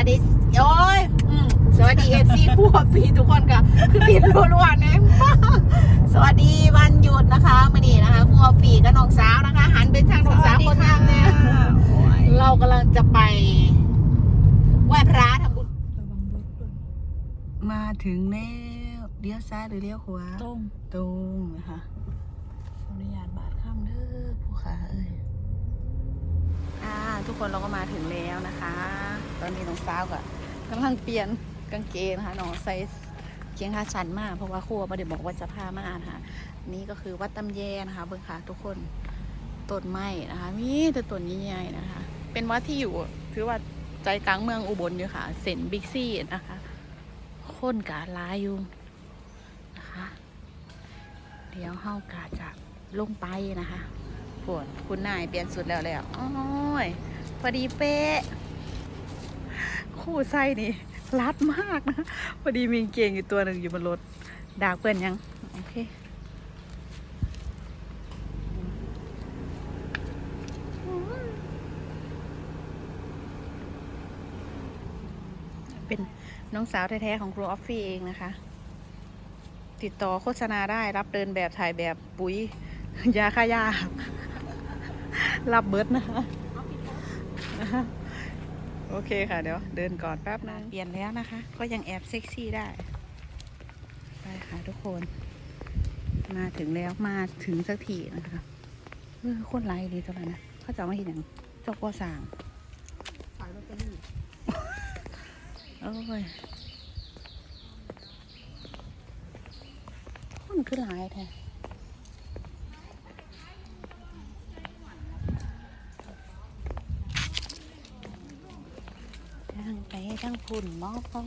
วัสดีโอ้ยอืมสวัสดีเอฟซีคู่กับฟีทุกคนค่ะคือบินรัวๆนะสวัสดีวันหยุดนะคะมื่อนี้นะคะคู่กับฟีกับน้องสาวนะคะ หันไปทางน้องสาวคนงามเนี่ยเรากำลังจะไปไหว้พระทำบุญมาถึงแล้วเลี้ยวซ้ายหรือเลี้ยวขวาตรงตรงนะคะขออนุญาตบาดข้ามเด้อผู้ขาเอ้ยอ่าทุกคนเราก็มาถึงแล้วนะคะ ตอนนี้น้องสาวก็กำลังเปลี่ยนกางเกงนะคะน้องใส่เกียงขาชันมากเพราะว่าครัวไม่ได้บอกว่าจะพามานะคะนี่ก็คือวัดตำแยนะคะเบิ่งค่ะทุกคนต้นไม้นะคะมีแต่ต้นใหญ่ๆนะคะ เป็นวัดที่อยู่ถือว่าใจกลางเมืองอุบลอยู่ค่ะเซนบิ๊กซี่นะคะคนกาลายอยู่นะคะเดี๋ยวเฮากาจะลงไปนะคะปวดคุณนายเปลี่ยนสุดแล้วแล้วโอ้ยพอดีเป๊ะ คู่ไส้นี่รัดมากนะพอดีมีกางเกงอยู่ตัวหนึ่งอยู่บนรถดากเปื่อนยัง โอเคเป็นน้องสาวแท้ๆของครูออฟฟี่เองนะคะ ติดต่อโฆษณาได้รับเดินแบบถ่ายแบบปุ๋ย ยาฆ่าหญ้ารับเบิร์ดนะคะ โอเคค่ะ เดี๋ยวเดินก่อนแป๊บนึงเปลี่ยนแล้วนะคะ ก็ยังแอบเซ็กซี่ได้ ไปค่ะทุกคน มาถึงแล้วมาถึงสักทีนะคะเออคนไลดีตัวนั้นนะเขาจะเอามาเห็นอย่างเจ้ากัวสร้างขายลอตเตอรี่โอ้ยคนคือหลายแท้ทั้ง ไปทั้งฝุ่นหมอก็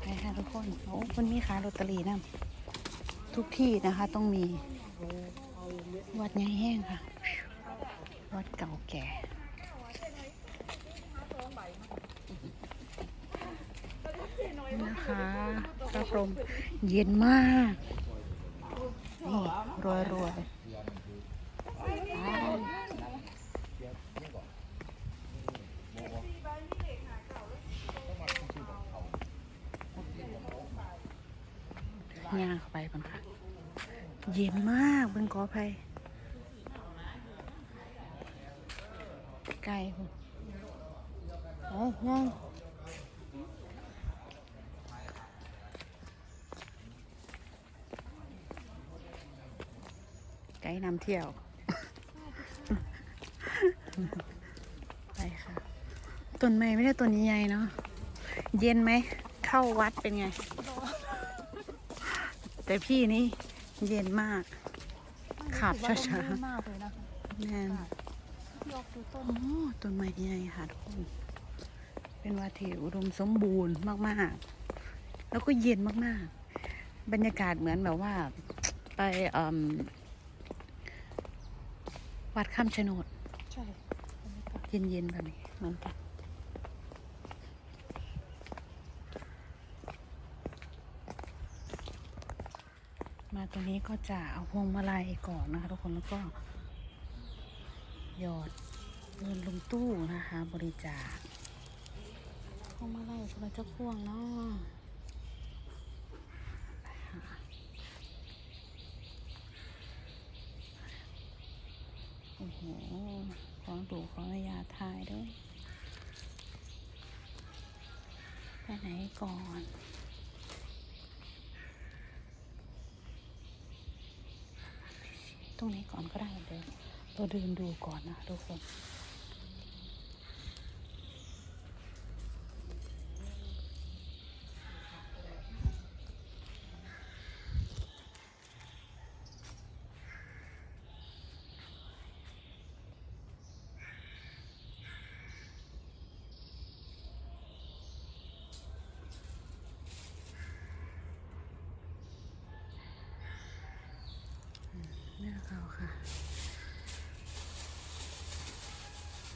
ไปค่ะทุกคนโอ้คนมีขายลอตเตอรี่นะทุกที่นะคะต้องมีวัดใหญ่แห้งค่ะ วัดเก่าแก่นะคะพระพรหมเย็นมากนี่รวยรวย ย่างเข้าไปบ้างค่ะ เย็นมากเบิ่งขอภัยไก่คุณเอ้ย่างไกด์นำเที่ยว ไปค่ะ ต้นไม้ไม่ได้ต้นใหญ่ๆเนาะ เย็นไหม เข้าวัดเป็นไง แต่พี่นี่เย็นมาก ขับช้าๆมากเลยนะคะๆแน่นยกดูต้นโอ้ต้นไม้ใหญ่ค่ะทุกคนเป็นวัดที่อุดมสมบูรณ์มากๆ แล้วก็เย็นมากๆ บรรยากาศเหมือนแบบว่า ไปเอิ่มวัดคำชะโนดใช่บรรยากาศเย็นๆแบบนี้เหมือนกัน มาตรงนี้ก็จะเอาพวงมาลัยก่อนนะคะทุกคนแล้วก็หยอดเงินลงตู้นะคะ บริจาคพวงมาลัยคนละเจ้าพวงเนาะไปค่ะโอ้โหของดูของยาทายด้วย ไปไหนก่อน ตรงนี้ก่อนก็ได้เดี๋ยวเราเดินดูก่อนนะทุกคน เลือกเอาค่ะ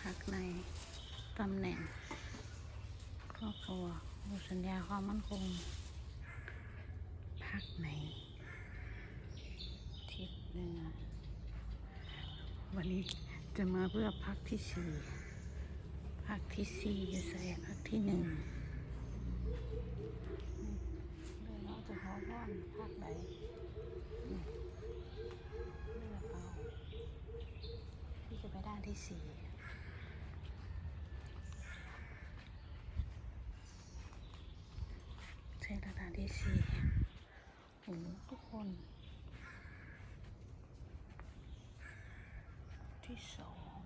พักในตำแหน่งครอบครัวผู้สัญญาความมั่นคง พักในทิศเหนือวันนี้จะมาเพื่อพักที่สี่ภาคที่สี่อยู่ใส่ภาคที่หนึ่งเลยเราจะขอว่านภาคใดอืมเลือกเอาพี่จะไปด้านที่ สี่ใช่ด้านที่สี่โอ้ทุกคน ที่สอง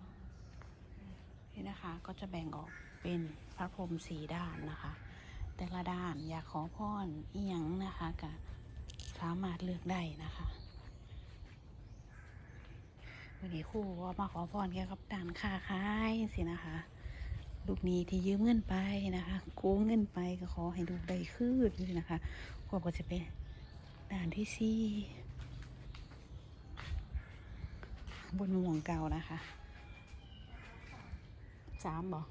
นี่นะคะก็จะแบ่งออกเป็นพระพรหมสีด้านนะคะ แต่ละด้านอยากขอพรอีหยังนะคะก็สามารถเลือกได้นะคะ วันนี้ครู่ว่ามาขอพรเกี่ยวกับด้านค้าขายสินะคะ ลูกนี้ที่ยืมเงินไปนะคะโกงเงินไปก็ขอให้ลูกได้คืนสินะคะครู่ก็จะเป็นด้านที่สี่บนห่วงเก่านะคะสามบอก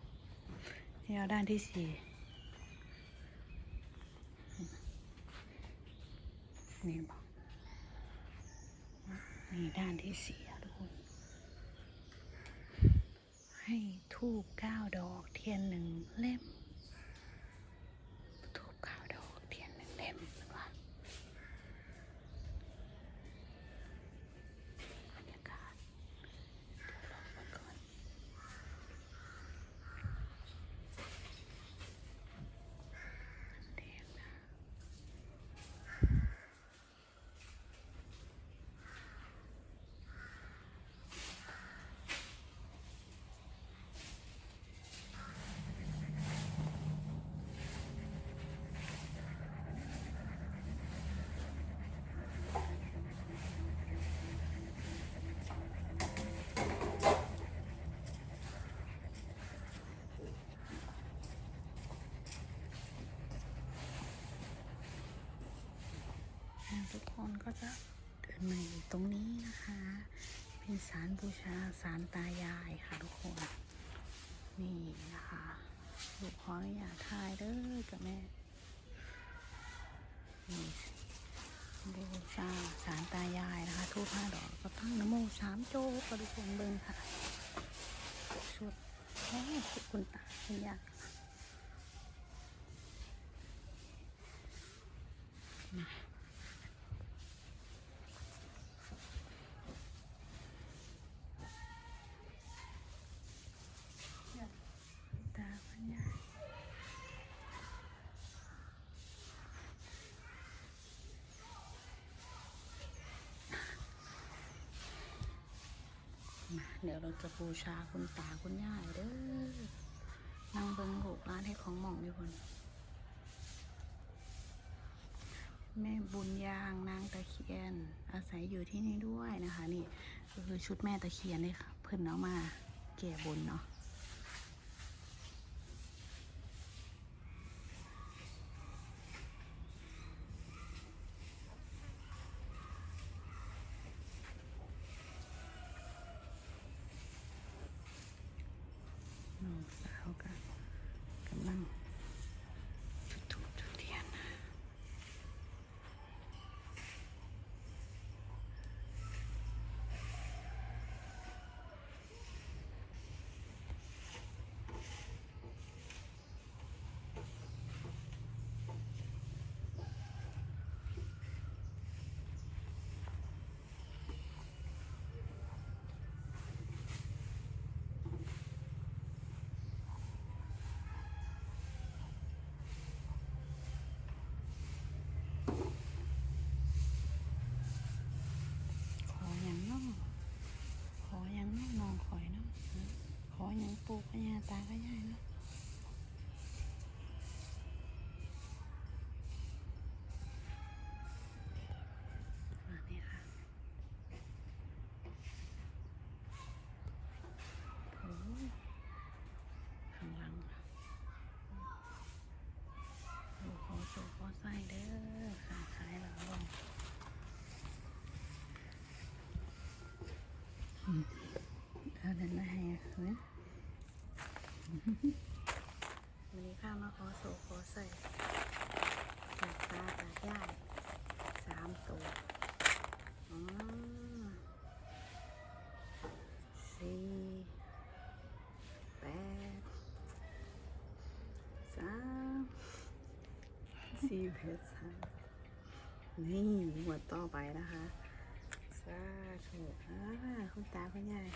นี่เอาด้านที่สี่นี่บอกนี่ด้านที่สี่อะทุกคน ให้ทูบเก้าดอกเทียนหนึ่งเล่ม ทูบเก้าดอกเทียนหนึ่งเล่มหรือว่าบรรยากาศ เดี๋ยวรอมันก่อนแดงนะอ่า ทุกคนก็จะเดินมาอยู่ตรงนี้นะคะ เป็นสารบูชาสารตายายค่ะทุกคน นี่นะคะลูกขออนุญาตถ่ายเด้อกับแม่นี่บูชาสารตายายนะคะทูบห้าดอกก็ตั้งนโมสามโจกระดูกคนเบิ่งค่ะสุดแค่คุณตาคุณยายมาตาคุณยายมา เดี๋ยวเราจะบูชาคุณตาคุณยายเด้อนั่งเบิ้งลูกร้านให้ของหม่องอยู่คนแม่บุญยางนางตะเคียน อาศัยอยู่ที่นี่ด้วยนะคะ นี่ก็คือชุดแม่ตะเคียนเลยค่ะเพิ่นเอามาแก่บนเนาะน้องสาวกันกำลังจุดธูปจุดเทียนนะ ขออย่างน้องขออย่างน้องนองขอยน้องขออย่างปูพญาตาก็ย่ายเนาะนี่ค่ะโอ้ยข้างหลังค่ะโอ้ขอโชว์ขอไส้เด้อค่ะขายแล้วเอาเดินมาให้อะเฮ้ย วันนี้ข้ามาขอโซกขอใส่จาตาใหญ่สามตัวสี่แปดสามสี่แปดสามนี่หมดต่อไปนะคะสาธุอ่าคุณตาคุณยาย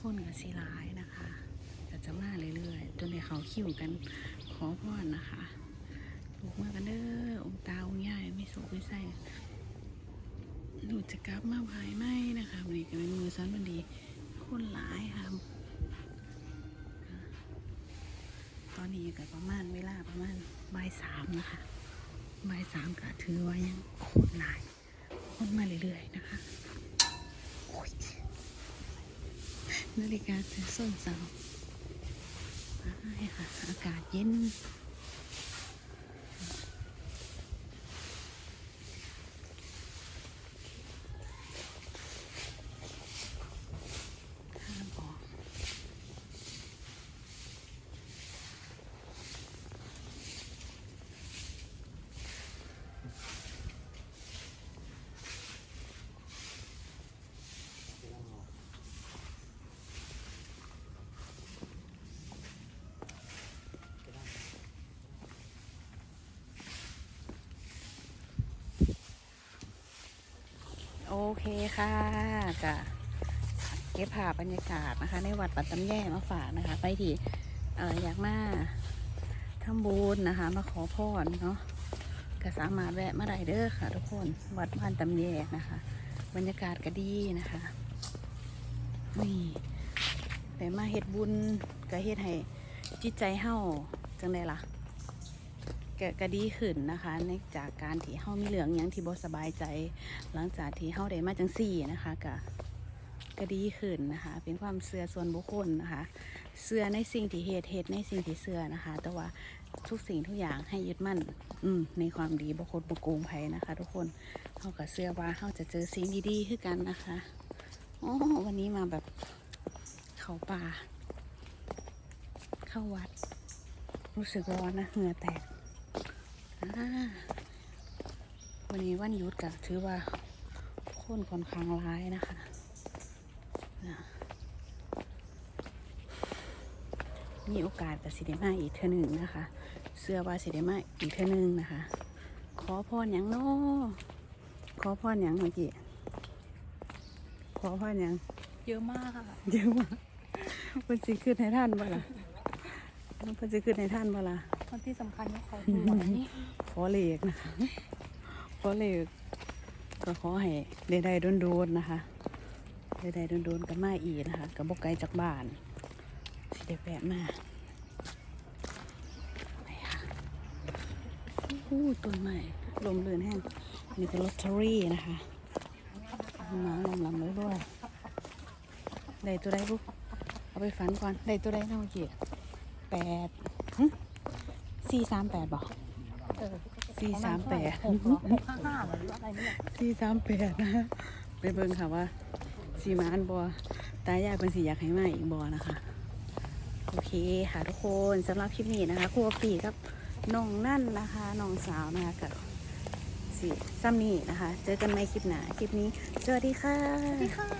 คนกับสีร้ายนะคะจะจะมาเรื่อยๆ จนในเขาคิวกันขอพรนะคะลูกมากันเด้อองตาองค์ยายไม่สุขไม่ใส่หนูจะกลับมาภายไหมนะคะวันนี้ก็เป็นมือซ้อนวันดีคนหลายค่ะ ตอนนี้ก็ประมาณเวลาประมาณบ่ายสามนะคะบ่ายสามก็ถือว่ายังคนหลาย คนมาเรื่อยๆนะคะโอ้ย นาฬิกาจะส้นเสาใช่ค่ะ อากาศเย็น ทางออกโอ เคค่ะจะเก็บภาพบรรยากาศนะคะ ในวัดปัตตำแย่มาฝากนะคะ ไปที่เอ่ออยากมาทำบุญนะคะ มาขอพรเนาะก็สามารถแวะมาได้เด้อค่ะ ทุกคนวัดบ้านตำแย่นะคะ บรรยากาศก็ดีนะคะนี่แต่มาเฮ็ดบุญก็เฮ็ดให้จิตใจเฮาจังไดล่ะ ก็ก็ดีขึ้นนะคะในจากการที่เฮามีเหลืองยังที่บ่สบายใจ หลังจากที่เฮาได้มาจังซี่นะคะก็ก็ดีขึ้นนะคะ เป็นความเชื่อส่วนบุคคลนะคะเชื่อในสิ่งที่เหตุเหตุในสิ่งที่เชื่อนะคะ แต่ว่าทุกสิ่งทุกอย่างให้ยึดมั่น อืมในความดีบุคคลบุโกงภัยนะคะ ทุกคนเฮาก็เชื่อว่าเฮาจะเจอสิ่งดีๆขึ้นกันนะคะโอ๋อวันนี้มาแบบเขาป่า เข้าวัด รู้สึกร้อนนะเหงื่อแตก วันนี้วันหยุดก็ถือว่าคนค่อนข้างร้ายนะคะนะมีโอกาสกับสิเดมาอีกเท่อหนึ่งนะคะ เสื้อว่าสิเดมาอีกเท่อหนึ่งนะคะ ขอพรอย่างเน้อขอพรอย่างเมื่อกี้ขอพรอย่างเยอะมากค่ะเยอะมากมันสิขึ้นให้ท่านบ่ล่ะมันสิขึ้นให้ท่านบ่ล่ะ วันที่สำคัญก็ขอหวยขอเลขนะคะ ขอเลขก็ขอให้ได้ได้โดนๆนะคะได้ได้โดนๆกับมาอีกนะคะกับบกไกลจากบ้านสิได้แปะมาไปค่ะอู้ต้นใหม่ลมเรือนแห้งนี่เป็นลอตเตอรี่นะคะมาลำลำเลยด้วยได้ตัวใดบุ๊เอาไปฝันก่อนได้ตัวใดเท่ากี่แปด สี่สามแปดบอกเออสี่สามแปดหกเหรอหกห้าห้าเหรอหรืออะไรนี่แหละสี่สามแปดนะไปเบิ่งค่ะว่าสีมาอันบอตายายเป็นสีอยากให้มาอีกบอนะคะ โอเคค่ะทุกคนสำหรับคลิปนี้นะคะครัวปีกับน้องนั่นนะคะน้องสาวนะคะกับสีซ้ำนี่นะคะ เจอกันในคลิปหน้าคลิปนี้ สวัสดีค่ะสวัสดีค่ะ